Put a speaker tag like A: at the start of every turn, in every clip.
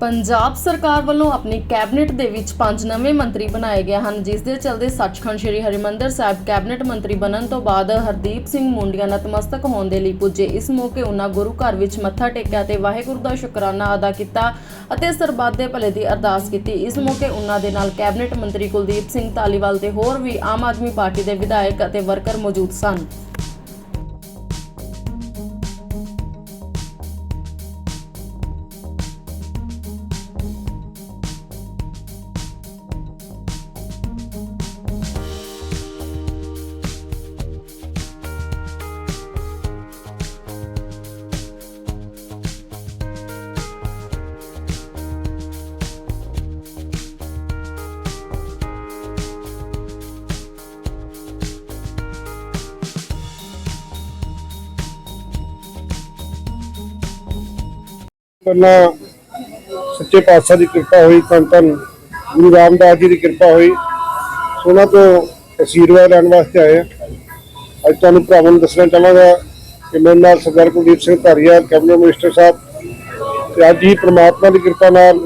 A: ਪੰਜਾਬ ਸਰਕਾਰ ਵੱਲੋਂ ਆਪਣੀ ਕੈਬਨਿਟ ਦੇ ਵਿੱਚ ਪੰਜ ਨਵੇਂ ਮੰਤਰੀ ਬਣਾਏ ਗਏ ਹਨ, ਜਿਸ ਦੇ ਚਲਦੇ ਸੱਚਖੰਡ ਸ੍ਰੀ ਹਰਿਮੰਦਰ ਸਾਹਿਬ ਕੈਬਨਿਟ ਮੰਤਰੀ ਬਣਨ ਤੋਂ ਬਾਅਦ ਹਰਦੀਪ ਸਿੰਘ ਮੁੰਡੀਆਂ ਨਤਮਸਤਕ ਹੋਣ ਦੇ ਲਈ ਪੁੱਜੇ। ਇਸ ਮੌਕੇ ਉਹਨਾਂ ਗੁਰੂ ਘਰ ਵਿੱਚ ਮੱਥਾ ਟੇਕਿਆ ਤੇ ਵਾਹਿਗੁਰੂ ਦਾ ਸ਼ੁਕਰਾਨਾ ਅਦਾ ਕੀਤਾ ਅਤੇ ਸਰਬੱਤ ਦੇ ਭਲੇ ਦੀ ਅਰਦਾਸ ਕੀਤੀ। ਇਸ ਮੌਕੇ ਉਹਨਾਂ ਦੇ ਨਾਲ ਕੈਬਨਿਟ ਮੰਤਰੀ ਕੁਲਦੀਪ ਸਿੰਘ ਧਾਲੀਵਾਲ ਤੇ ਹੋਰ ਵੀ ਆਮ ਆਦਮੀ ਪਾਰਟੀ ਦੇ ਵਿਧਾਇਕ ਅਤੇ ਵਰਕਰ ਮੌਜੂਦ ਸਨ।
B: ਪਹਿਲਾਂ ਸੱਚੇ ਪਾਤਸ਼ਾਹ ਦੀ ਕਿਰਪਾ ਹੋਈ, ਧੰਨ ਧੰਨ ਗੁਰੂ ਰਾਮਦਾਸ ਜੀ ਦੀ ਕਿਰਪਾ ਹੋਈ। ਉਹਨਾਂ ਤੋਂ ਅਸ਼ੀਰਵਾਦ ਲੈਣ ਵਾਸਤੇ ਆਏ ਹਾਂ। ਅੱਜ ਤੁਹਾਨੂੰ ਭਰਾਵਾਂ ਨੂੰ ਦੱਸਣਾ ਚਾਹਾਂਗਾ ਕਿ ਮੇਰੇ ਨਾਲ ਸਰਦਾਰ ਕੁਲਦੀਪ ਸਿੰਘ ਧਾਰੀਆ, ਕੈਬਨਿਟ ਮਿਨਿਸਟਰ ਸਾਹਿਬ ਤੇ ਅੱਜ ਹੀ ਪ੍ਰਮਾਤਮਾ ਦੀ ਕਿਰਪਾ ਨਾਲ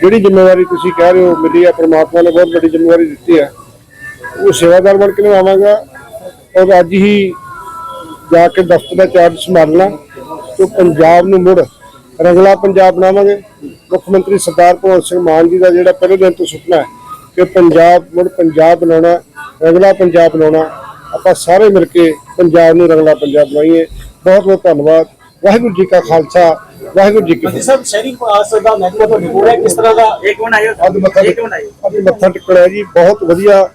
B: ਜਿਹੜੀ ਜ਼ਿੰਮੇਵਾਰੀ ਤੁਸੀਂ ਕਹਿ ਰਹੇ ਹੋ ਮਿਲੀ ਹੈ ਪ੍ਰਮਾਤਮਾ ਨੇ ਬਹੁਤ ਵੱਡੀ ਜ਼ਿੰਮੇਵਾਰੀ ਦਿੱਤੀ ਹੈ। ਉਹ ਸੇਵਾਦਾਰ ਬਣ ਕੇ ਨਿਭਾਵਾਂਗਾ ਔਰ ਅੱਜ ਹੀ ਜਾ ਕੇ ਦਫ਼ਤਰ ਦਾ ਚਾਰਜ ਸੰਭਾਲਣਾ ਤੇ ਪੰਜਾਬ ਨੂੰ ਮੁੜ ਰੰਗਲਾ ਪੰਜਾਬ ਬਣਾਵਾਂਗੇ। ਮੁੱਖ ਮੰਤਰੀ ਸਰਦਾਰ ਭਗਵੰਤ ਸਿੰਘ ਮਾਨ ਜੀ ਦਾ ਜਿਹੜਾ ਪਹਿਲੇ ਦਿਨ ਤੋਂ ਸੁਪਨਾ ਹੈ ਕਿ ਪੰਜਾਬ ਮੁੜ ਪੰਜਾਬ ਬਣਾਉਣਾ ਰੰਗਲਾ ਪੰਜਾਬ ਬਣਾਉਣਾ। ਆਪਾਂ ਸਾਰੇ ਮਿਲ ਕੇ ਪੰਜਾਬ ਨੂੰ ਰੰਗਲਾ ਪੰਜਾਬ ਬਣਾਈਏ। ਬਹੁਤ ਬਹੁਤ ਧੰਨਵਾਦ। ਵਾਹਿਗੁਰੂ ਜੀ ਕਾ ਖਾਲਸਾ ਵਾਹਿਗੁਰੂ ਜੀ ਕੀ ਫਤਿਹ।
C: ਸਾਹਿਬ ਸ਼ਹਿਰੀ ਵਿਕਾਸ ਦਾ ਮਹਿਕਮਾ ਤੁਹਾਡੇ ਕੋਲ ਹੈ? ਕਿਸ ਤਰ੍ਹਾਂ ਦਾ?
D: ਇੱਕ ਮਿੰਟ ਆਇਓ
B: ਅੱਜ ਮੱਥਾ
D: ਇੱਕ ਮਿੰਟ ਆਇਓ।
B: ਅੱਜ ਮੱਥਾ ਟੇਕਣਾ ਜੀ। ਬਹੁਤ ਵਧੀਆ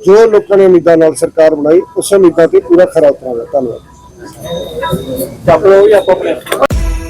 B: ਜੋ ਲੋਕਾਂ ਨੇ ਉਮੀਦਾਂ ਨਾਲ ਸਰਕਾਰ ਬਣਾਈ ਉਸ ਉਮੀਦਾਂ ਤੇ ਪੂਰਾ ਖਰਾ ਉਤਰਾਂਗਾ। ਧੰਨਵਾਦ।
C: ਚੱਪ ਲਓ ਜਾਂ ਆਪਾਂ ਆਪਣੇ